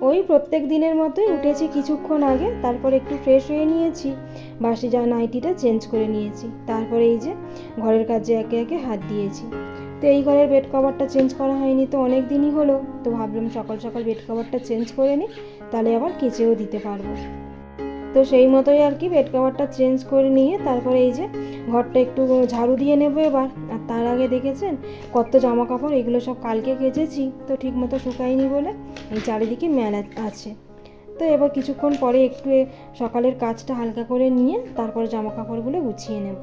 ওই প্রত্যেক দিনের মতোই উঠেছি কিছুক্ষণ আগে, তারপর একটু ফ্রেশ হয়ে নিয়েছি। বাসি যা নাইটিটা চেঞ্জ করে নিয়েছি। তারপরে এই যে ঘরের কাজে একে একে হাত দিয়েছি। তো এই ঘরের বেড কভারটা চেঞ্জ করা হয়নি তো অনেক দিনই হলো। তো ভাবলাম সকাল সকাল বেড কভারটা চেঞ্জ করে নিই, তাহলে আবার কেচেও দিতে পারব। তো সেই মতোই আর কি বেড কভারটা চেঞ্জ করে নিয়ে তারপরে এই যে ঘরটা একটু ঝাড়ু দিয়ে নেব এবার। আর তার আগে দেখেছেন কত জামা কাপড় এগুলো সব কালকে কেচেছি, তো ঠিক মতো শুকায়নি বলে এই চারিদিকে মেল আছে। তো এবার কিছুক্ষণ পরে একটু সকালের কাজটা হালকা করে নিয়ে তারপর জামা কাপড়গুলো গুছিয়ে নেব।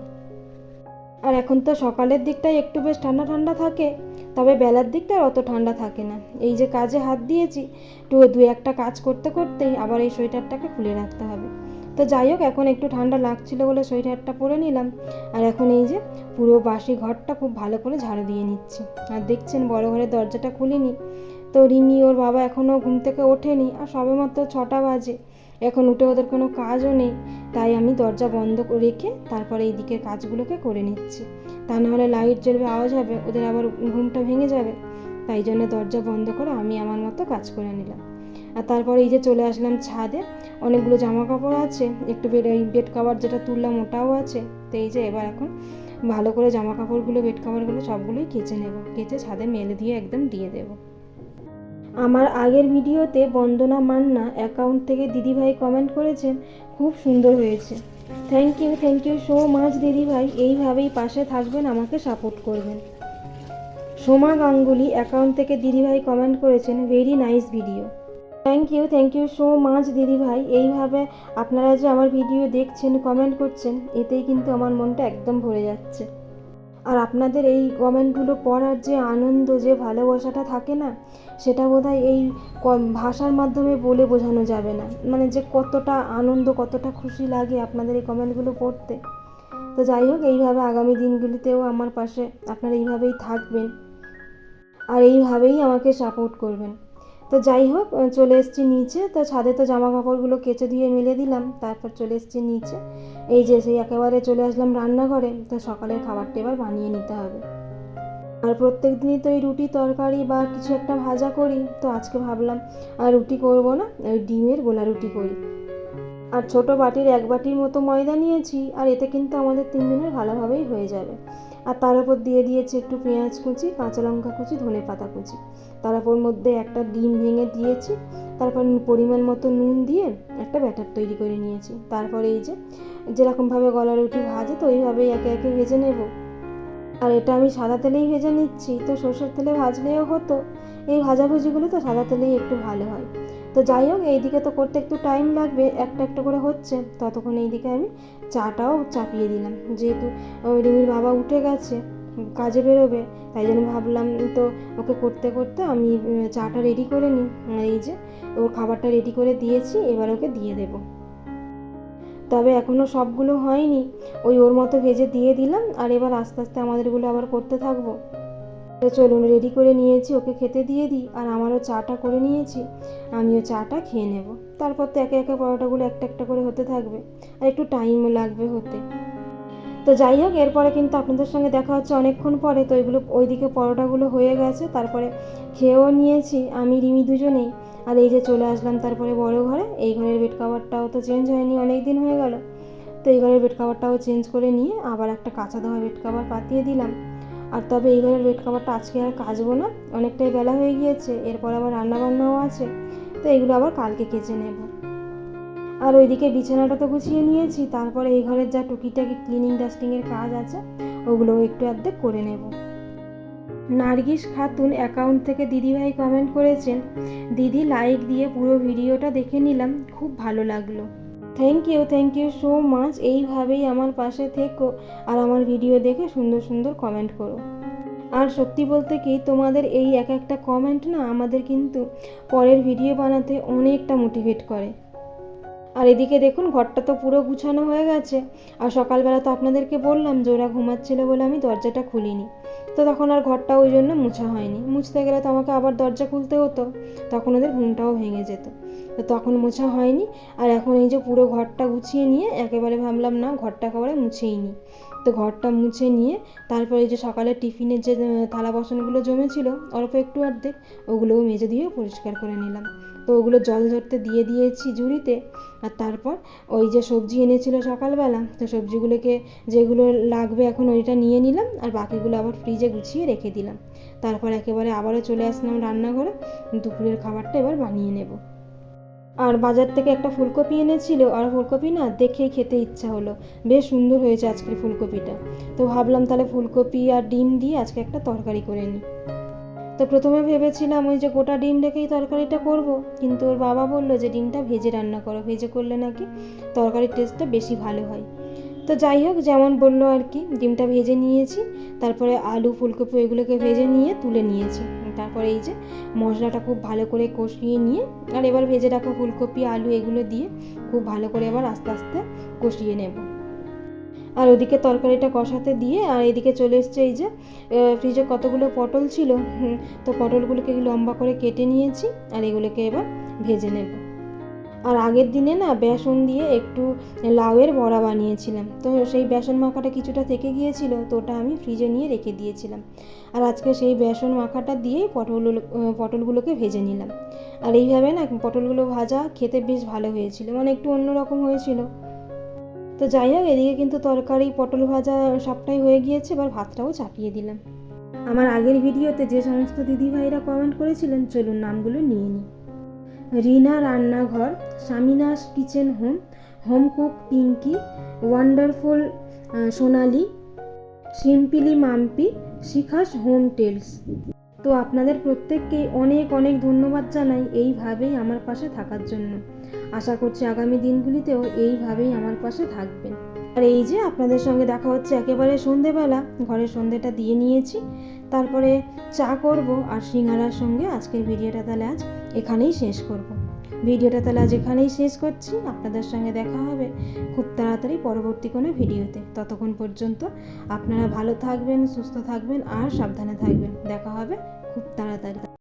আর এখন তো সকালের দিকটাই একটু বেশ ঠান্ডা ঠান্ডা থাকে। তবে বেলার দিকটা আর অত ঠান্ডা থাকে না। এই যে কাজে হাত দিয়েছি একটু দু একটা কাজ করতে করতেই আবার এই সোয়েটারটাকে খুলে রাখতে হবে। তো যাই হোক, এখন একটু ঠান্ডা লাগছিল বলে সোয়েটারটা পরে নিলাম। আর এখন এই যে পুরো বাসি ঘরটা খুব ভালো করে ঝাড়ু দিয়ে নিচ্ছি। আর দেখছেন বড় ঘরের দরজাটা খুলিনি। তো রিমি, ওর বাবা এখনও ঘুম থেকে ওঠেনি। আর সবেমাত্র ছটা বাজে। এখন উঠে ওদের কোনো কাজও নেই। তাই আমি দরজা বন্ধ রেখে তারপরে এই দিকের কাজগুলোকে করে নিচ্ছি। তা নাহলে লাইট জ্বলবে, আওয়াজ হবে, ওদের আবার ঘুমটা ভেঙে যাবে। তাই জন্য দরজা বন্ধ করে আমি আমার মতো কাজ করে নিলাম। আর তারপরে এই যে চলে আসলাম ছাদে, অনেকগুলো জামা কাপড় আছে, একটু বেড বেড কাভার যেটা তুললাম ওটাও আছে। তো এই যে এবার এখন ভালো করে জামা কাপড়গুলো বেড কাভারগুলো সবগুলোই কেচে নেব। কেচে ছাদে মেলে দিয়ে একদম দিয়ে দেবো। আমার আগের ভিডিওতে বন্দনা মান্না অ্যাকাউন্ট থেকে দিদিভাই কমেন্ট করেছেন, খুব সুন্দর হয়েছে। Thank you thank you so much দিদিভাই, এইভাবেই পাশে থাকবেন, আমাকে সাপোর্ট করবেন। সোমা গাঙ্গুলি অ্যাকাউন্ট থেকে দিদিভাই কমেন্ট করেছেন very nice video thank you thank you so much দিদিভাই, এইভাবে আপনারা যে আমার ভিডিও দেখছেন কমেন্ট করছেন, এতেই কিন্তু আমার মনটা একদম ভরে যাচ্ছে। আর আপনাদের এই কমেন্টগুলো পড়ার যে আনন্দ, যে ভালোবাসাটা থাকে না, সেটা বোধহয় এই ভাষার মাধ্যমে বলে বোঝানো যাবে না। মানে যে কতটা আনন্দ, কতটা খুশি লাগে আপনাদের এই কমেন্টগুলো পড়তে। তো যাই হোক, এইভাবে আগামী দিনগুলিতেও আমার পাশে আপনারা এইভাবেই থাকবেন। আর এইভাবেই আমাকে সাপোর্ট করবেন। তো যাই হোক চলে এসছি নিচে। তো ছাদে তো জামা কাপড়গুলো কেচে দিয়ে মেলে দিলাম, তারপর চলে এসেছি নিচে। এই যে সেই একেবারে চলে আসলাম রান্নাঘরে, তো সকালের খাবারটা এবার বানিয়ে নিতে হবে। আর প্রত্যেক দিনই তো এই রুটি তরকারি বা কিছু একটা ভাজা করি, তো আজকে ভাবলাম আর রুটি করব না, ওই ডিমের গোলা রুটি করি। আর ছোট বাটির এক বাটির মতো ময়দা নিয়েছি, আর এতে কিন্তু আমাদের তিনজনের ভালোভাবেই হয়ে যাবে। আর তার উপর দিয়ে দিয়েছি একটু পেঁয়াজ কুচি, কাঁচা লঙ্কা কুচি, ধনে পাতা কুচি। তার উপর মধ্যে একটা ডিম ভেঙে দিয়েছি, তারপর পরিমাণ মতো নুন দিয়ে একটা ব্যাটার তৈরি করে নিয়েছি। তারপরে এই যে, যেরকমভাবে গলা রুটি ভাজে, তো ওইভাবেই একে একে ভেজে নেব। আর এটা আমি সাদা তেলেই ভেজে নিচ্ছি, তো সর্ষের তেলে ভাজলেও হতো। এই ভাজাভুজিগুলো তো সাদা তেলেই একটু ভালো হয়। তো যাই হোক, এইদিকে তো করতে একটু টাইম লাগবে, একটা একটা করে হচ্ছে। ততক্ষণ এইদিকে আমি চাটাও চাপিয়ে দিলাম। যেহেতু রিমির বাবা উঠে গেছে, কাজে বেরোবে, তাই জন্য ভাবলাম তো ওকে করতে করতে আমি চাটা রেডি করে নিই। এই যে, ওর খাবারটা রেডি করে দিয়েছি, এবার ওকে দিয়ে দেবো। তবে এখনও সবগুলো হয়নি। ওই ওর মতো ভেজে দিয়ে দিলাম, আর এবার আস্তে আস্তে আমাদেরগুলো আবার করতে থাকব। তো চলুন রেডি করে নিয়েছি, ওকে খেতে দিয়ে দিই, আর আমারও চাটা করে নিয়েছি, আমিও চাটা খেয়ে নেব। তারপর তো একে একে পরোটাগুলো একটা একটা করে হতে থাকবে, আর একটু টাইমও লাগবে হতে। তো যাই হোক, এরপরে কিন্তু আপনাদের সঙ্গে দেখা হচ্ছে অনেকক্ষণ পরে, তো ওইগুলো ওইদিকে পরোটাগুলো হয়ে গেছে, তারপরে খেয়েও নিয়েছি, আমি, রিমি দুজনেই, আর এই যে চলে আসলাম তারপরে বড় ঘরে, এই ঘরের বেড কাভারটাও তো চেঞ্জ হয়নি অনেক দিন হয়ে গেল। তো এই ঘরের বেড কাভারটাও চেঞ্জ করে নিয়ে আবার একটা কাঁচা ধোয়া বেড কাভার পাতিয়ে দিলাম। আর তবে এই ঘরের বেড কাভারটা আজকে আর কাচবো না। অনেকটাই বেলা হয়ে গিয়েছে, এরপর আবার রান্না বান্নাও আছে, তো এগুলো আবার কালকে কেচে নেব। আর ওইদিকে বিছানাটা তো গুছিয়ে নিয়েছি, তারপরে এই ঘরের যা টুকিটাকি ক্লিনিং ডাস্টিংয়ের কাজ আছে, ওগুলোও একটু অর্ধেক করে নেব। নার্গিস খাতুন অ্যাকাউন্ট থেকে দিদিভাই কমেন্ট করেছেন, দিদি লাইক দিয়ে পুরো ভিডিওটা দেখে নিলাম, খুব ভালো লাগল। Thank you thank you so much এইভাবেই আমার পাশে থেকো আর আমার ভিডিও দেখে সুন্দর সুন্দর কমেন্ট করো। আর সত্যি বলতে কি, তোমাদের এই এক একটা কমেন্ট না আমাদের কিন্তু পরের ভিডিও বানাতে অনেকটা মোটিভেট করে। আর এদিকে দেখুন, ঘরটা তো পুরো গুছানো হয়ে গেছে। আর সকালবেলা তো আপনাদেরকে বললাম যে ওরা ঘুমাচ্ছিল বলে আমি দরজাটা খুলিনি। তো তখন আর ঘরটা ওই জন্য মুছা হয়নি। মুছতে গেলে তো আমাকে আবার দরজা খুলতে হতো, তখন ওদের ঘুমটাও ভেঙে যেত। তো তখন মোছা হয়নি, আর এখন এই যে পুরো ঘরটা গুছিয়ে নিয়ে একেবারে ভাবলাম না, ঘরটা একেবারে মুছেই নিই তো ঘরটা মুছে নিয়ে তারপরে এই যে সকালে টিফিনের যে থালা বাসনগুলো জমেছিল, অল্প একটু অর্ধেক, ওগুলোও মেজে দিয়ে পরিষ্কার করে নিলাম। তো ওগুলো জল ঝরতে দিয়ে দিয়েছি ঝুড়িতে। আর তারপর ওই যে সবজি এনেছিল সকালবেলা, তো সবজিগুলোকে যেগুলো লাগবে এখন ওইটা নিয়ে নিলাম, আর বাকিগুলো আবার ফ্রিজে গুছিয়ে রেখে দিলাম। তারপর একেবারে আবারও চলে আসলাম রান্নাঘরে, দুপুরের খাবারটা এবার বানিয়ে নেব। আর বাজার থেকে একটা ফুলকপি এনেছিল, আর ফুলকপি না দেখেই খেতে ইচ্ছা হলো। বেশ সুন্দর হয়েছে আজকের ফুলকপিটা। তো ভাবলাম তাহলে ফুলকপি আর ডিম দিয়ে আজকে একটা তরকারি করে নিই। তো প্রথমে ভেবেছিলাম ওই যে গোটা ডিম রেখেই তরকারিটা করব, কিন্তু ওর বাবা বলল যে ডিমটা ভেজে রান্না করো, ভেজে করলে নাকি তরকারির টেস্টটা বেশি ভালো হয়। তো যাই হোক, যেমন বলল আর কি, ডিমটা ভেজে নিয়েছি, তারপরে আলু, ফুলকপি এগুলোকে ভেজে নিয়ে তুলে নিয়েছি। তারপরে এই যে মশলাটা খুব ভালো করে কষিয়ে নিয়ে, আর এবার ভেজে রাখা ফুলকপি, আলু এগুলো দিয়ে খুব ভালো করে এবার আস্তে আস্তে কষিয়ে নেব। আর ওদিকে তরকারিটা কষাতে দিয়ে, আর এদিকে চলে এসছে এই যে ফ্রিজে কতগুলো পটল ছিল তো পটলগুলোকে লম্বা করে কেটে নিয়েছি, আর এগুলোকে এবার ভেজে নেব। আর আগের দিনে না বেসন দিয়ে একটু লাউয়ের বড়া বানিয়েছিলাম, তো সেই বেসন মাখাটা কিছুটা থেকে গিয়েছিল, তো ওটা আমি ফ্রিজে নিয়ে রেখে দিয়েছিলাম। আর আজকে সেই বেসন মাখাটা দিয়েই পটলগুলো পটলগুলোকে ভেজে নিলাম। আর এইভাবে না পটলগুলো ভাজা খেতে বেশ ভালো হয়েছিল মানে একটু অন্যরকম হয়েছিল। তো যাই হোক, এদিকে কিন্তু তরকারি, পটল ভাজা সবটাই হয়ে গিয়েছে, এবার ভাতটাও চাপিয়ে দিলাম। আমার আগের ভিডিওতে যে সমস্ত দিদিভাইরা কমেন্ট করেছিলেন, চলুন নামগুলো নিয়ে নিই। রিনা রান্নাঘর Samina's kitchen home home cook Pinki, wonderful Sonali simply Mampi, Shikha's home tales. তো আপনাদের প্রত্যেককে অনেক অনেক ধন্যবাদ জানাই এইভাবেই আমার পাশে থাকার জন্য। আশা করছি আগামী দিনগুলিতেও এইভাবেই আমার পাশে থাকবেন। আর এই যে আপনাদের সঙ্গে দেখা হচ্ছে একেবারে সন্ধেবেলা ঘরে সন্ধেটা দিয়ে নিয়েছি। তারপরে চা করব আর সিঙ্গারার সঙ্গে আজকের ভিডিওটা তাহলে আজ এখানেই শেষ করব। ভিডিওটা তাহলে আজ এখানেই শেষ করছি। আপনাদের সঙ্গে দেখা হবে খুব তাড়াতাড়ি পরবর্তী কোনো ভিডিওতে। ততক্ষণ পর্যন্ত আপনারা ভালো থাকবেন, সুস্থ থাকবেন আর সাবধানে থাকবেন। দেখা হবে খুব তাড়াতাড়ি।